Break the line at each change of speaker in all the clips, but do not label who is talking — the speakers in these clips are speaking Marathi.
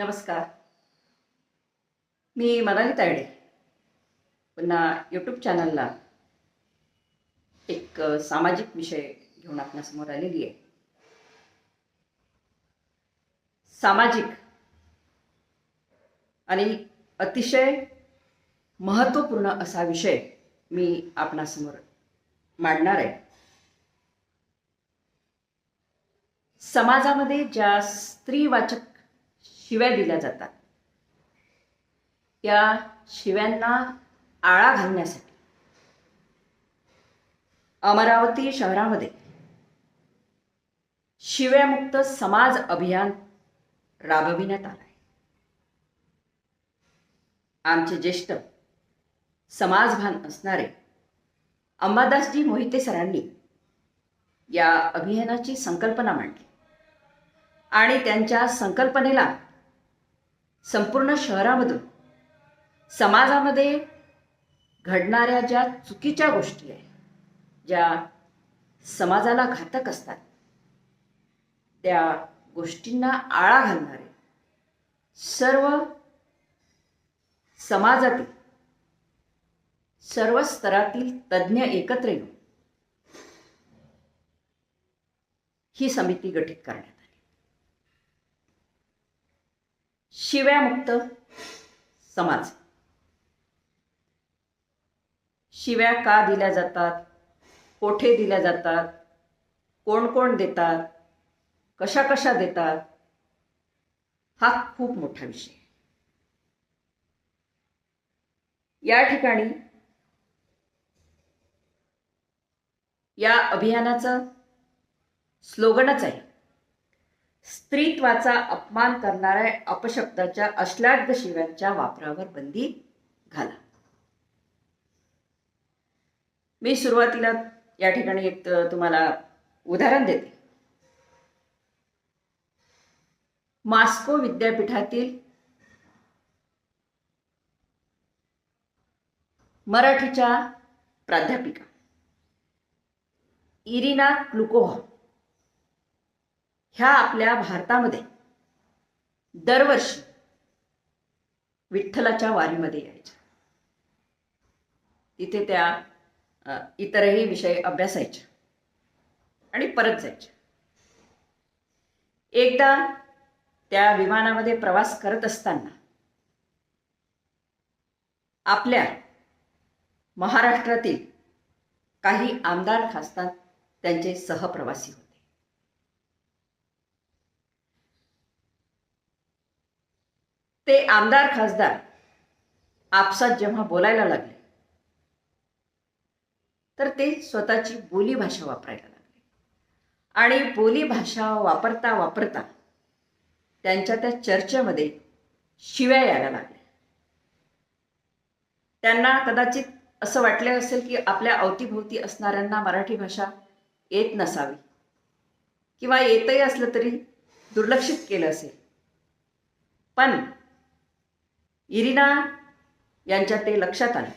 नमस्कार. मी मनाली तायडे. पुन्हा यूट्यूब चॅनलला एक सामाजिक विषय घेऊन आपणासमोर आलेली आहे. सामाजिक आणि अतिशय महत्त्वपूर्ण असा विषय मी आपणासमोर मांडणार आहे. समाजामध्ये ज्या स्त्रीवाचक शिव्या दिल्या जातात. या शिव्यांना आळा घालण्यासाठी. अमरावती शहरामध्ये शिव्यामुक्त समाज अभियान राबविण्यात आलं आहे आमचे ज्येष्ठ समाजभान असणारे अंबादासजी मोहिते सरांनी या अभियानाची संकल्पना मांडली आणि त्यांच्या संकल्पनेला संपूर्ण शहरामधून. समाजामध्ये घडणाऱ्या ज्या चुकीच्या गोष्टी आहेत ज्या समाजाला घातक असतात त्या गोष्टींना आळा घालणारे सर्व समाजातील सर्व स्तरातील तज्ज्ञ एकत्र येऊन ही समिती गठीत करण्यात आली शिव्यामुक्त समाज. शिव्या का दिल्या जातात? कोठे दिल्या जातात? कोण कोण देतात? कशा कशा देतात? हा खूप मोठा विषय. या ठिकाणी या अभियानाचं स्लोगनच आहे. स्त्रीत्वाचा अपमान करणाऱ्या अपशब्दाच्या अश्लाघ्य शिव्यांच्या वापरावर बंदी घाला. मी सुरुवातीला या ठिकाणी एक तुम्हाला उदाहरण देते. मास्को विद्यापीठातील मराठीच्या प्राध्यापिका इरिना क्लुकोव्हा ह्या आपल्या भारतामध्ये दरवर्षी विठ्ठलाच्या वारीमध्ये यायच्या. तिथे त्या इतरही विषय अभ्यासायच्या आणि परत जायच्या. एकदा त्या विमानामध्ये प्रवास करत असताना आपल्या महाराष्ट्रातील काही आमदार खासदार त्यांचे सहप्रवासी होते. ते आमदार खासदार आपसात जेव्हा बोलायला लागले तर ते स्वतःची बोलीभाषा वापरायला लागले. आणि बोलीभाषा वापरता वापरता त्यांच्या त्या चर्चेमध्ये शिव्या यायला लागल्या. त्यांना कदाचित असं वाटले असेल की आपल्या अवतीभोवती असणाऱ्यांना मराठी भाषा येत नसावी किंवा येतही असलं तरी दुर्लक्षित केलं असेल. पण इरिना यांच्या ते लक्षात आलं.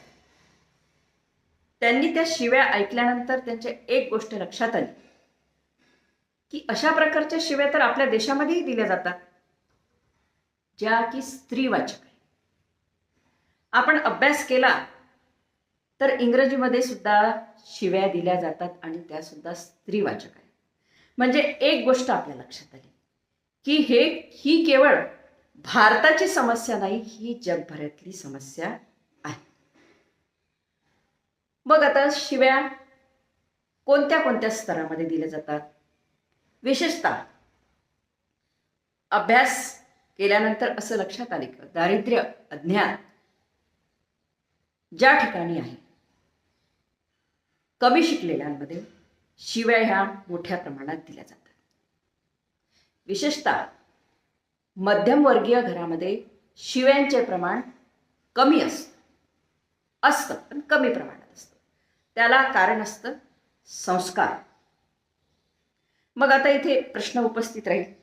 त्यांनी त्या शिव्या ऐकल्यानंतर त्यांच्या एक गोष्ट लक्षात आली. की अशा प्रकारच्या शिव्या तर आपल्या देशामध्येही दिल्या जातात. ज्या की स्त्रीवाचक आहे आपण अभ्यास केला तर इंग्रजीमध्ये सुद्धा शिव्या दिल्या जातात आणि त्या सुद्धा स्त्रीवाचक आहे म्हणजे एक गोष्ट आपल्या लक्षात आली की हे ही केवळ भारताची समस्या नाही ही जगभरातली समस्या आहे. मग आता शिव्या कोणत्या कोणत्या स्तरामध्ये दिल्या जातात? विशेषतः अभ्यास केल्यानंतर असं लक्षात आले की दारिद्र्य अज्ञान ज्या ठिकाणी आहे कमी शिकलेल्यांमध्ये शिव्या ह्या मोठ्या प्रमाणात दिल्या जातात. विशेषतः मध्यमवर्गीय घरामध्ये शिव्यांचे प्रमाण कमी असतं. असतं पण कमी प्रमाणात असतं. त्याला कारण असतं संस्कार. मग आता इथे प्रश्न उपस्थित राहील.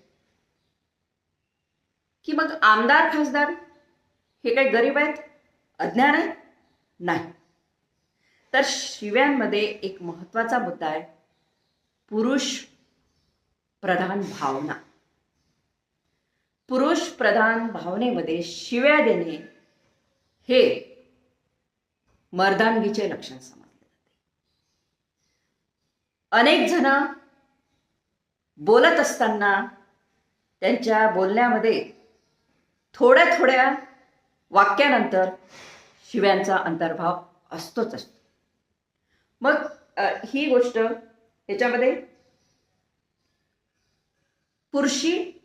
की मग आमदार खासदार हे काही गरीब आहेत? अज्ञान आहेत? नाही. तर शिव्यांमध्ये एक महत्त्वाचा मुद्दा आहे. पुरुष प्रधान भावना. पुरुष प्रधान भावनेमध्ये शिव्या देणे हे मर्दानगीचे लक्षण समजले जाते. अनेक जण बोलत असताना त्यांच्या बोलण्यामध्ये थोड्या थोड्या वाक्यानंतर शिव्यांचा अंतर्भाव असतोच असतो. मग ही गोष्ट ह्याच्यामध्ये पुरुषी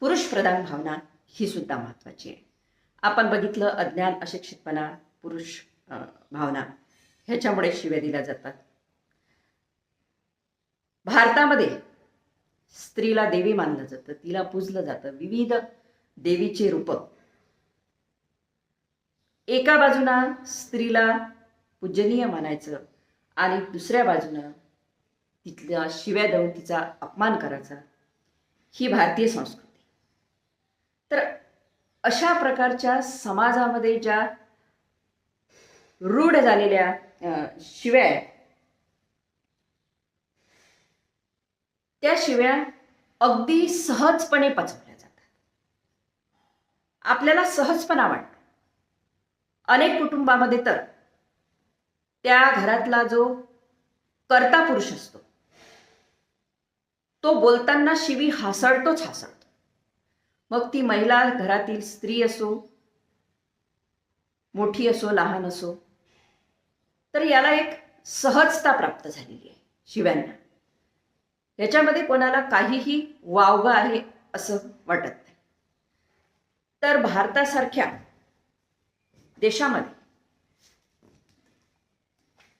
पुरुष प्रधान भावना ही सुद्धा महत्वाची आहे. आपण बघितलं अज्ञान अशिक्षितपणा पुरुष भावना ह्याच्यामुळे शिव्या दिल्या जातात. भारतामध्ये स्त्रीला देवी मानलं जातं तिला पूजलं जातं. विविध देवीचे रूप. एका बाजूला स्त्रीला पूजनीय मानायचं आणि दुसऱ्या बाजूनं तिथल्या शिव्या देऊन तिचा अपमान करायचा ही भारतीय संस्कृती. तर अशा प्रकारच्या समाजामध्ये ज्या रूढ झालेल्या शिव्या त्या शिव्या अगदी सहजपणे पचवल्या जातात. आपल्याला सहजपणा वाटतो. अनेक कुटुंबामध्ये तर त्या घरातला जो कर्ता पुरुष असतो तो बोलताना शिवी हासडतोच हासडतो मग ती महिला घरातील स्त्री असो मोठी असो लहान असो तर याला एक सहजता प्राप्त झालेली आहे शिव्यांना. याच्यामध्ये कोणाला काहीही वावगं आहे असं वाटत नाही. तर भारतासारख्या देशामध्ये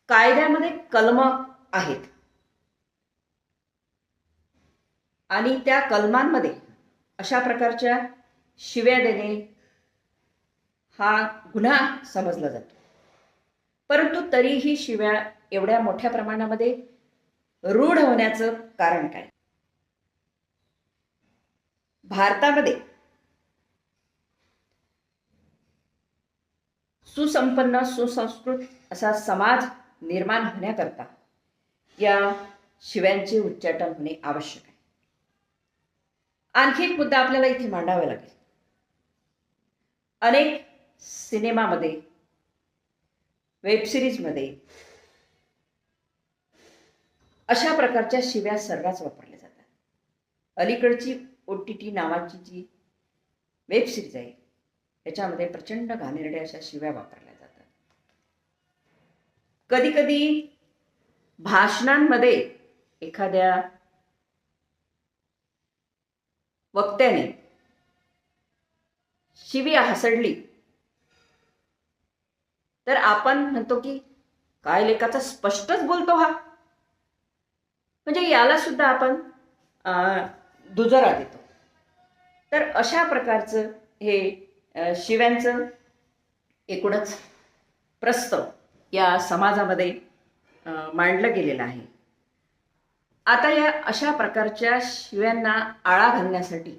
कायद्यामध्ये कलम आहेत. आणि त्या कलमांमध्ये अशा प्रकारच्या शिव्या देणे हा गुन्हा समजला जातो. परंतु तरीही शिव्या एवढ्या मोठ्या प्रमाणामध्ये रूढ होण्याचं कारण काय? भारतामध्ये सुसंपन्न सुसंस्कृत असा समाज निर्माण होण्याकरता या शिव्यांचे उच्चाटन होणे आवश्यक आहे. आणखी एक मुद्दा आपल्याला इथे मांडावा लागेल. अनेक सिनेमामध्ये वेबसिरीजमध्ये अशा प्रकारच्या शिव्या सर्रास वापरल्या जातात. अलीकडची ओ टी टी नावाची जी वेबसिरीज आहे याच्यामध्ये प्रचंड घाणेरड्या अशा शिव्या वापरल्या जातात. कधी कधी भाषणांमध्ये एखाद्या वक्त्याने. शिवी हसडली. तर आपण म्हणतो की काय लेखाचा स्पष्टच बोलतो हा. म्हणजे याला सुद्धा आपण दुजरा देतो. तर अशा प्रकारचं हे शिव्यांचं एकूणच प्रस्तव या समाजामध्ये मांडलं गेलेलं आहे. आता या अशा प्रकारच्या शिव्यांना आळा घालण्यासाठी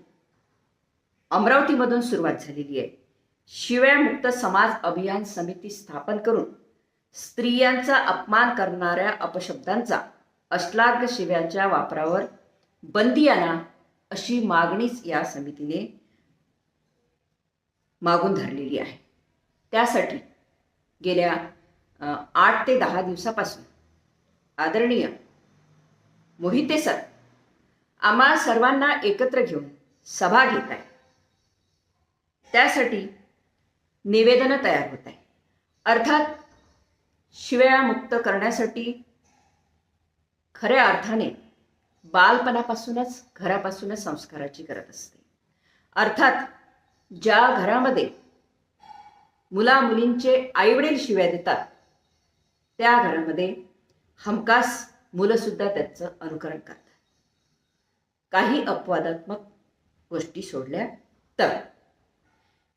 अमरावतीमधून सुरुवात झालेली आहे. शिव्यामुक्त समाज अभियान समिती स्थापन करून स्त्रियांचा अपमान करणाऱ्या अपशब्दांचा अश्लाघ शिव्यांच्या वापरावर बंदी आणा अशी मागणीच या समितीने मागून धरलेली आहे. त्यासाठी गेल्या आठ ते दहा दिवसापासून आदरणीय मोहिते सर आम्हा सर्वांना एकत्र घेऊन सभा घेत आहे. त्यासाठी निवेदनं तयार होत आहे. अर्थात शिव्या मुक्त करण्यासाठी खऱ्या अर्थाने बालपणापासूनच घरापासूनच संस्काराची गरज असते. अर्थात ज्या घरामध्ये मुला मुलींचे आईवडील शिव्या देतात त्या घरामध्ये हमखास मुलंसुद्धा त्याचं अनुकरण करतात. काही अपवादात्मक गोष्टी सोडल्या तर.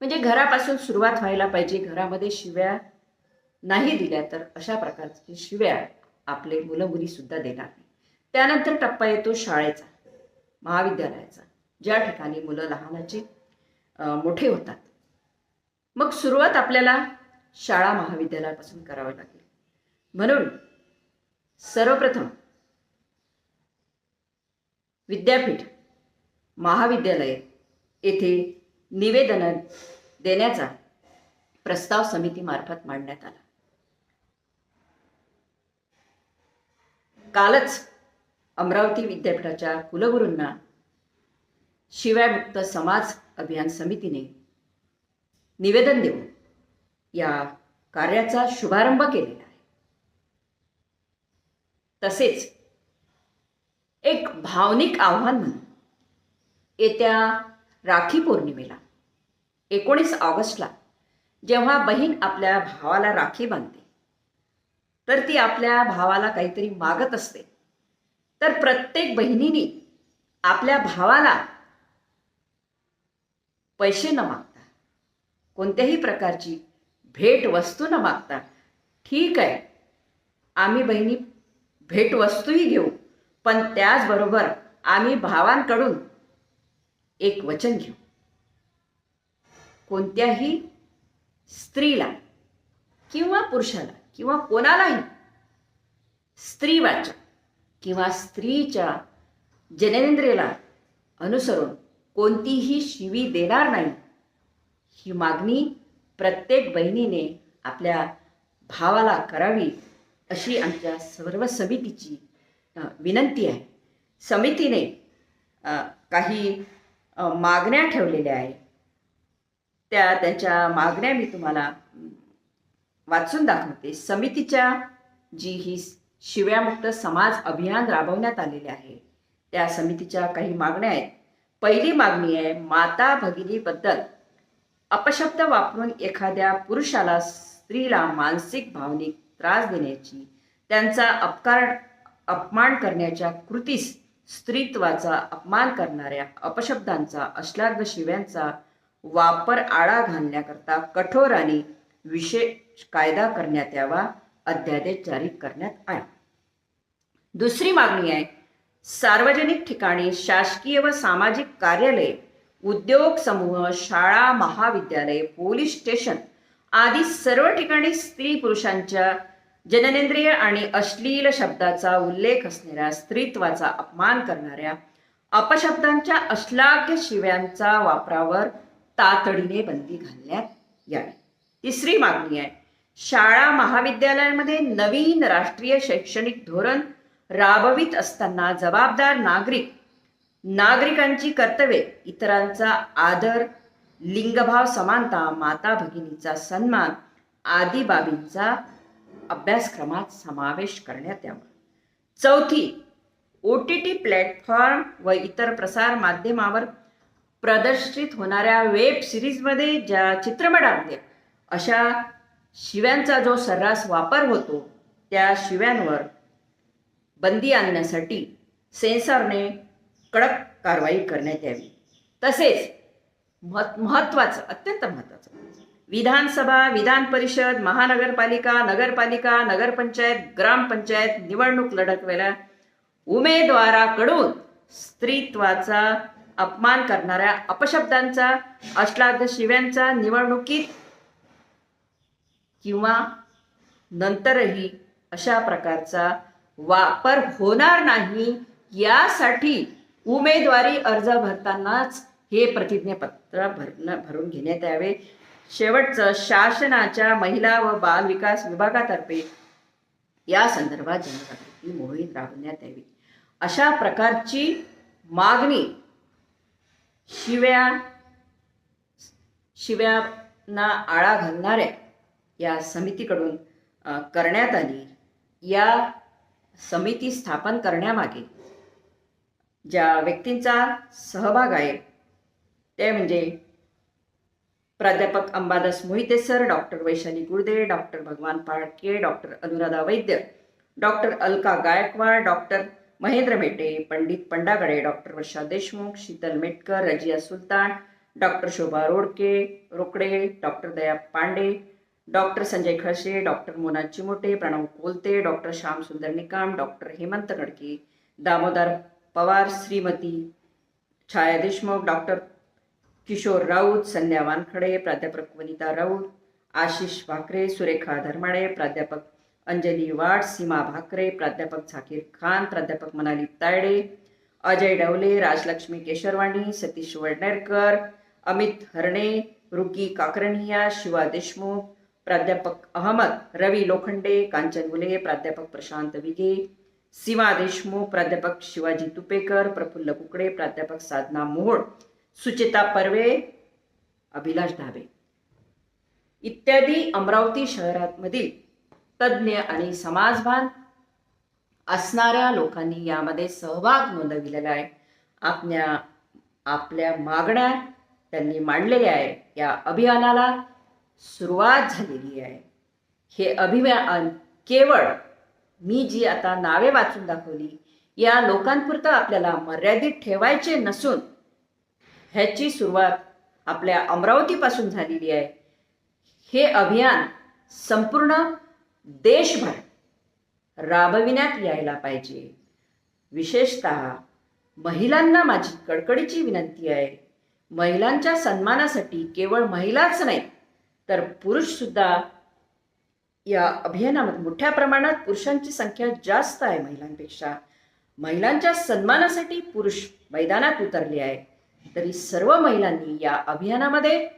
म्हणजे घरापासून सुरुवात व्हायला पाहिजे. घरामध्ये शिव्या नाही दिल्या तर अशा प्रकारची शिव्या आपले मुलं मुलीसुद्धा देणार नाही. त्यानंतर टप्पा येतो शाळेचा महाविद्यालयाचा. ज्या ठिकाणी मुलं लहानाचे मोठे होतात. मग सुरुवात आपल्याला शाळा महाविद्यालयापासून करावी लागेल. म्हणून सर्वप्रथम विद्यापीठ महाविद्यालय येथे निवेदन देण्याचा प्रस्ताव समितीमार्फत मांडण्यात आला. कालच अमरावती विद्यापीठाच्या कुलगुरूंना शिवायमुक्त समाज अभियान समितीने निवेदन देऊन या कार्याचा शुभारंभ केलेला तसेच एक भावनिक आव्हान म्हणून येत्या राखी पौर्णिमेला एकोणीस ऑगस्टला जेव्हा बहीण आपल्या भावाला राखी बांधते तर ती आपल्या भावाला काहीतरी मागत असते तर प्रत्येक बहिणीने आपल्या भावाला पैसे न मागता कोणत्याही प्रकारची भेट वस्तू न मागता ठीक आहे आम्ही बहिणी भेटवस्तूही घेऊ. पण त्याचबरोबर आम्ही भावांकडून एक वचन घेऊ. कोणत्याही स्त्रीला किंवा पुरुषाला किंवा कोणालाही स्त्रीवाचक किंवा स्त्रीच्या जनेंद्रियला अनुसरून कोणतीही शिवी देणार नाही ही मागणी प्रत्येक बहिणीने आपल्या भावाला करावी. अशी आमच्या सर्व समितीची विनंती आहे. समितीने काही मागण्या ठेवलेल्या आहे त्या त्यांच्या मागण्या मी तुम्हाला वाचून दाखवते. समितीच्या जी ही शिव्यामुक्त समाज अभियान राबवण्यात आलेले आहे त्या समितीच्या काही मागण्या आहेत. पहिली मागणी आहे माता भगिनीबद्दल अपशब्द वापरून एखाद्या पुरुषाला स्त्रीला मानसिक भावनिक त्रास देण्याची त्यांचा अपकार अपमान करण्याच्या कृतीस स्त्रीत्वाचा अपमान करणाऱ्या अपशब्दांचा अश्लाघ शिव्यांचा वापर आळा घालण्याकरता कठोर आणि विशेष कायदा करण्यात यावा अध्यादेश जारी करण्यात आला. दुसरी मागणी आहे सार्वजनिक ठिकाणी शासकीय व सामाजिक कार्यालय उद्योग समूह शाळा महाविद्यालय पोलीस स्टेशन आदी सर्व ठिकाणी स्त्री पुरुषांच्या जननेंद्रिय आणि अश्लील शब्दाचा उल्लेख असणाऱ्या स्त्रीत्वाचा अपमान करणाऱ्या अपशब्दांच्या अश्लाघ्य शिव्यांचा वापरावर तातडीने बंदी घालण्यात यावी. तिसरी मागणी आहे. शाळा महाविद्यालयांमध्ये नवीन राष्ट्रीय शैक्षणिक धोरण राबवित असताना जबाबदार नागरिक नागरिकांची कर्तव्ये इतरांचा आदर लिंगभाव समानता माता भगिनीचा सन्मान आदी बाबींचा अभ्यासक्रमात समावेश करण्यात यावा. चौथी ओ टी टी प्लॅटफॉर्म व इतर प्रसार माध्यमावर प्रदर्शित होणाऱ्या वेब सिरीजमध्ये ज्या चित्रपटांमध्ये अशा शिव्यांचा जो सर्रास वापर होतो त्या शिव्यांवर बंदी आणण्यासाठी सेन्सॉरने कडक कारवाई करण्यात यावी. तसेच महत्त्वाचं अत्यंत महत्त्वाचं विधानसभा विधान परिषद महानगरपालिका नगरपालिका नगरपंचायत ग्रामपंचायत निवडणूक लढकवेल्या उमेदवाराकडून स्त्रीत्वाचा अपमान करणाऱ्या अपशब्दांचा अश्लाघ शिव्यांचा निवडणुकीत किंवा नंतरही अशा प्रकारचा वापर होणार नाही यासाठी उमेदवारी अर्ज भरतानाच हे प्रतिज्ञापत्र भरणं भरून घेण्यात यावे. शेवटचं शासनाच्या महिला व बाल विकास विभागातर्फे या संदर्भात जनजागृती मोहीम राबवण्यात यावी. अशा प्रकारची मागणी शिव्या शिव्यांना आळा घालणाऱ्या या समितीकडून करण्यात आली. या समिती स्थापन करण्यामागे ज्या व्यक्तींचा सहभाग आहे ते म्हणजे प्राध्यापक Ambadas Mohite sir doctor Vaishali Gulde doctor Bhagwan Palke doctor Anuradha Vaidya doctor Alka Gaikwad doctor Mahendra Mete Pandit Pandagade doctor Varsha Deshmukh Sheetal Metkar Razia Sultan doctor Shobha Rodke Rokade doctor Daya Pande doctor Sanjay Khalse doctor Mona Chimote Pranav Kolte doctor Shyam Sundar Nikam doctor Hemant Gadke Damodar Pawar Shrimati Chhaya Deshmukh doctor Kishore Raut Sandhya Wankhade प्राध्यापक वनिता राऊत आशिष भाकरे सुरेखा धर्माडे प्राध्यापक अंजली वाड सीमा भाकरे प्राध्यापक झाकीर खान प्राध्यापक मनाली तायडे अजय डवले राजलक्ष्मी केशरवाणी सतीश वडनेरकर अमित हरणे रुकी काकरणिया शिवा देशमुख प्राध्यापक अहमद रवी लोखंडे कांचन मुले प्राध्यापक प्रशांत विगे सीमा देशमुख प्राध्यापक शिवाजी तुपेकर प्रफुल्ल कुकडे प्राध्यापक साधना मोहोळ सुचिता पर्वे अभिलाष धाबे. इत्यादी अमरावती शहरामधील तज्ज्ञ आणि समाजभान असणाऱ्या लोकांनी यामध्ये सहभाग नोंदविलेला आहे. आपल्या आपल्या मागण्या त्यांनी मांडलेल्या आहे. या अभियानाला सुरुवात झालेली आहे. हे अभियान केवळ मी जी आता नावे वाचून दाखवली या लोकांपुरतं आपल्याला मर्यादित ठेवायचे नसून ह्याची सुरुवात आपल्या अमरावतीपासून झालेली आहे. हे अभियान संपूर्ण देशभर राबविण्यात यायला पाहिजे. विशेषत महिलांना माझी कडकडीची विनंती आहे. महिलांच्या सन्मानासाठी केवळ महिलाच नाही तर पुरुषसुद्धा या अभियानामध्ये मोठ्या प्रमाणात पुरुषांची संख्या जास्त आहे महिलांपेक्षा. महिलांच्या सन्मानासाठी पुरुष मैदानात उतरले आहे तरी सर्व महिलांनी या अभियानामध्ये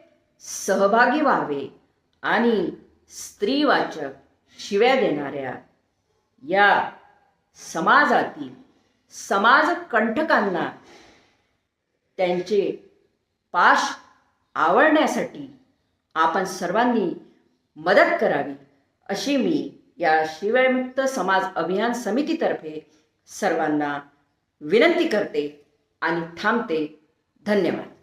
सहभागी व्हावे आणि स्त्रीवाचक शिव्या देणाऱ्या या समाजातील समाज कंठकांना त्यांचे पाश आवडण्यासाठी आपण सर्वांनी मदत करावी अशी मी या शिवमुक्त समाज अभियान समितीतर्फे सर्वांना विनंती करते आणि थांबते. धन्यवाद.